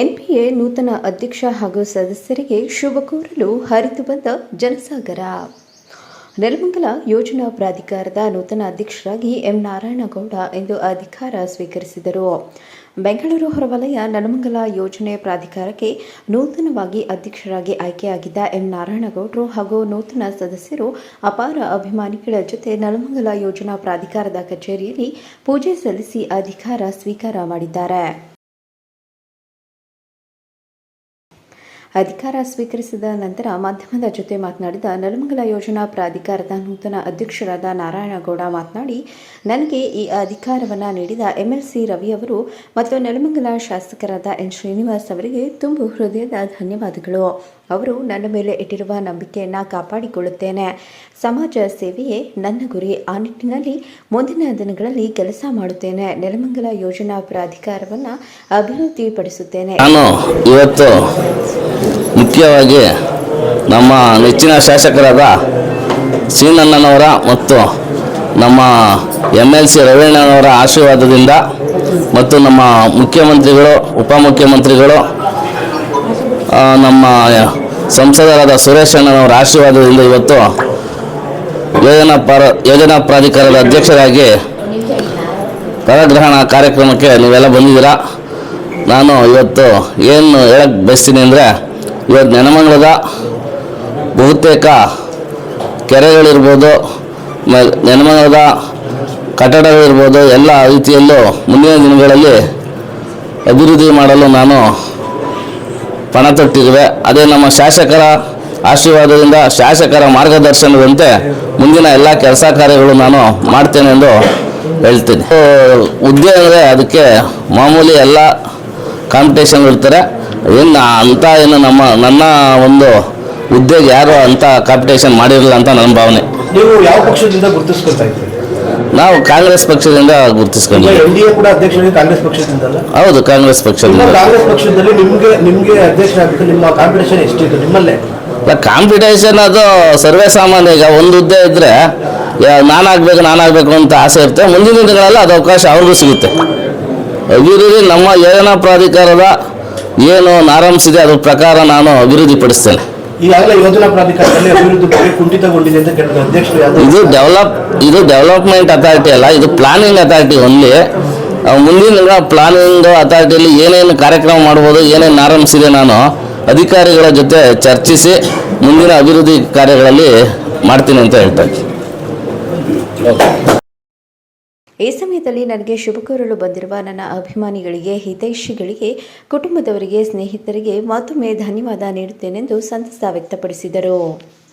NPA ನೂತನ ಅಧ್ಯಕ್ಷ ಹಾಗೂ ಸದಸ್ಯರಿಗೆ ಶುಭ ಕೋರಲು ಹರಿದು ಬಂದ ಜನಸಾಗರ. ನೆಲಮಂಗಲ ಯೋಜನಾ ಪ್ರಾಧಿಕಾರದ ನೂತನ ಅಧ್ಯಕ್ಷರಾಗಿ ಎಂ ನಾರಾಯಣಗೌಡ ಇಂದು ಅಧಿಕಾರ ಸ್ವೀಕರಿಸಿದರು. ಬೆಂಗಳೂರು ಹೊರವಲಯ ನೆಲಮಂಗಲ ಯೋಜನೆ ಪ್ರಾಧಿಕಾರಕ್ಕೆ ನೂತನವಾಗಿ ಅಧ್ಯಕ್ಷರಾಗಿ ಆಯ್ಕೆಯಾಗಿದ್ದ ಎಂ ನಾರಾಯಣಗೌಡರು ಹಾಗೂ ನೂತನ ಸದಸ್ಯರು ಅಪಾರ ಅಭಿಮಾನಿಗಳ ಜೊತೆ ನೆಲಮಂಗಲ ಯೋಜನಾ ಪ್ರಾಧಿಕಾರದ ಕಚೇರಿಯಲ್ಲಿ ಪೂಜೆ ಸಲ್ಲಿಸಿ ಅಧಿಕಾರ ಸ್ವೀಕಾರ ಮಾಡಿದ್ದಾರೆ. ಅಧಿಕಾರ ಸ್ವೀಕರಿಸಿದ ನಂತರ ಮಾಧ್ಯಮದ ಜೊತೆ ಮಾತನಾಡಿದ ನಲಮಂಗಲ ಯೋಜನಾ ಪ್ರಾಧಿಕಾರದ ನೂತನ ಅಧ್ಯಕ್ಷರಾದ ನಾರಾಯಣಗೌಡ ಮಾತನಾಡಿ, ನನಗೆ ಈ ಅಧಿಕಾರವನ್ನು ನೀಡಿದ ಎಂಎಲ್ಸಿ ರವಿ ಅವರು ಮತ್ತು ನೆಲಮಂಗಲ ಶಾಸಕರಾದ ಎನ್ ಶ್ರೀನಿವಾಸ್ ಅವರಿಗೆ ತುಂಬು ಹೃದಯದ ಧನ್ಯವಾದಗಳು. ಅವರು ನನ್ನ ಮೇಲೆ ಇಟ್ಟಿರುವ ನಂಬಿಕೆಯನ್ನು ಕಾಪಾಡಿಕೊಳ್ಳುತ್ತೇನೆ. ಸಮಾಜ ಸೇವೆಯೇ ನನ್ನ ಗುರಿ. ಆ ನಿಟ್ಟಿನಲ್ಲಿ ಮುಂದಿನ ದಿನಗಳಲ್ಲಿ ಕೆಲಸ ಮಾಡುತ್ತೇನೆ. ನೆಲಮಂಗಲ ಯೋಜನಾ ಪ್ರಾಧಿಕಾರವನ್ನು ಅಭಿವೃದ್ಧಿಪಡಿಸುತ್ತೇನೆ. ಮುಖ್ಯವಾಗಿ ನಮ್ಮ ನೆಚ್ಚಿನ ಶಾಸಕರಾದ ಸೀನಣ್ಣನವರ ಮತ್ತು ನಮ್ಮ ಎಂ ಎಲ್ ಸಿ ರವೀಣ್ಣನವರ ಆಶೀರ್ವಾದದಿಂದ ಮತ್ತು ನಮ್ಮ ಮುಖ್ಯಮಂತ್ರಿಗಳು, ಉಪಮುಖ್ಯಮಂತ್ರಿಗಳು ನಮ್ಮ ಸಂಸದರಾದ ಸುರೇಶ್ ಅಣ್ಣನವರ ಆಶೀರ್ವಾದದಿಂದ ಇವತ್ತು ಯೋಜನಾ ಪ್ರ, ಯೋಜನಾ ಪ್ರಾಧಿಕಾರದ ಅಧ್ಯಕ್ಷರಾಗಿ ಪದಗ್ರಹಣ ಕಾರ್ಯಕ್ರಮಕ್ಕೆ ನೀವೆಲ್ಲ ಬಂದಿದ್ದೀರಾ? ನಾನು ಇವತ್ತು ಏನು ಹೇಳಕ್ಕೆ ಬಯಸ್ತೀನಿ ಅಂದರೆ ಇವತ್ತು ನೆನಮಂಗಲದ ಬಹುತೇಕ ಕೆರೆಗಳಿರ್ಬೋದು, ಮ- ನೆನಮಂಗಲದ ಕಟ್ಟಡಗಳಿರ್ಬೋದು, ಎಲ್ಲ ರೀತಿಯಲ್ಲೂ ಮುಂದಿನ ದಿನಗಳಲ್ಲಿ ಅಭಿವೃದ್ಧಿ ಮಾಡಲು ನಾನು ಪಣ ತೊಟ್ಟಿರುವೆ ಅದೇ ನಮ್ಮ ಶಾಸಕರ ಆಶೀರ್ವಾದದಿಂದ ಶಾಸಕರ ಮಾರ್ಗದರ್ಶನದಂತೆ ಮುಂದಿನ ಎಲ್ಲ ಕೆಲಸ ಕಾರ್ಯಗಳು ನಾನು ಮಾಡ್ತೇನೆ ಎಂದು ಹೇಳ್ತೀನಿ. ಉದ್ಯೋಗ ಅದಕ್ಕೆ ಮಾಮೂಲಿ ಎಲ್ಲ ಕಾಂಪಿಟೇಷನ್ ಇರ್ತಾರೆ. ಏನು ಅಂತ ಏನು ನಮ್ಮ ನನ್ನ ಒಂದು ಹುದ್ದೆಗೆ ಯಾರು ಅಂಥ ಕಾಂಪಿಟೇಷನ್ ಮಾಡಿರಲಿಲ್ಲ ಅಂತ ನನ್ನ ಭಾವನೆ. ನೀವು ಯಾವ ಪಕ್ಷದಿಂದ ಗುರುತಿಸ್ಕೊಳ್ತಾ ಇದ್ದೀರಿ? ನಾವು ಕಾಂಗ್ರೆಸ್ ಪಕ್ಷದಿಂದ ಈಗ ಗುರುತಿಸ್ಕೊಂಡಿದ್ದೀವಿ ಎನ್ ಡಿ ಎ ಕೂಡ ಅಧ್ಯಕ್ಷರಿಗೆ ಕಾಂಗ್ರೆಸ್ ಪಕ್ಷದಿಂದಲ್ಲ? ಹೌದು ಕಾಂಗ್ರೆಸ್ ನಿಮ್ಮ ಪಕ್ಷದಿಂದ ಕಾಂಗ್ರೆಸ್ ಪಕ್ಷದಲ್ಲಿ ನಿಮ್ಗೆ ನಿಮ್ಗೆ ಅಧ್ಯಕ್ಷ ಆಗಬೇಕು ನಿಮ್ಮ ಕಾಂಪಿಟೇಷನ್ ಎಷ್ಟಿತ್ತು? ನಿಮ್ಮಲ್ಲೇ? ಕಾಂಪಿಟೇಷನ್ ಅದು ಸರ್ವೇ ಸಾಮಾನ್ಯ. ಈಗ ಒಂದು ಹುದ್ದೆ ಇದ್ದರೆ ನಾನಾಗಬೇಕು ನಾನಾಗಬೇಕು ಅಂತ ಆಸೆ ಇರುತ್ತೆ. ಮುಂದಿನ ದಿನಗಳಲ್ಲಿ ಅದು ಅವಕಾಶ ಅವ್ರಿಗೂ ಸಿಗುತ್ತೆ. ಅಭಿವೃದ್ಧಿ ನಮ್ಮ ಯೋಜನಾ ಪ್ರಾಧಿಕಾರದ ಏನು ನಾರಾಮ್ಸ್ ಅದರ ಅದ್ರ ಪ್ರಕಾರ ನಾನು ಅಭಿವೃದ್ಧಿಪಡಿಸ್ತೇನೆ. ಈಗಾಗಲೇ ಯೋಜನಾ ಪ್ರಾಧಿಕಾರದಲ್ಲಿ ಅಭಿವೃದ್ಧಿ ಪಡಿಸ್ತೇನೆ ಅಂತ ಕೇಳಿದ್ರೆ. ಅಧ್ಯಕ್ಷರು ಇದು ಡೆವಲಪ್ ಇದು ಡೆವಲಪ್ಮೆಂಟ್ ಅಥಾರಿಟಿ ಅಲ್ಲ ಇದು ಪ್ಲಾನಿಂಗ್ ಅಥಾರಿಟಿ ಓನ್ಲಿ ಮುಂದಿನ ಪ್ಲಾನಿಂಗ್ ಅಥಾರಿಟಿಯಲ್ಲಿ ಏನೇನು ಕಾರ್ಯಕ್ರಮ ಮಾಡ್ಬೋದು ಏನೇನು ಆರಂಭಿಸಿದೆ ಇದೆ ನಾನು ಅಧಿಕಾರಿಗಳ ಜೊತೆ ಚರ್ಚಿಸಿ ಮುಂದಿನ ಅಭಿವೃದ್ಧಿ ಕಾರ್ಯಗಳಲ್ಲಿ ಮಾಡ್ತೀನಿ ಅಂತ ಹೇಳ್ತಾ ಇದ್ದೀನಿ. ಈ ಸಮಯದಲ್ಲಿ ನನಗೆ ಶುಭ ಕೋರಲು ಬಂದಿರುವ ನನ್ನ ಅಭಿಮಾನಿಗಳಿಗೆ, ಹಿತೈಷಿಗಳಿಗೆ, ಕುಟುಂಬದವರಿಗೆ, ಸ್ನೇಹಿತರಿಗೆ ಮತ್ತೊಮ್ಮೆ ಧನ್ಯವಾದ ನೀಡುತ್ತೇನೆಂದು ಸಂತಸ ವ್ಯಕ್ತಪಡಿಸಿದರು.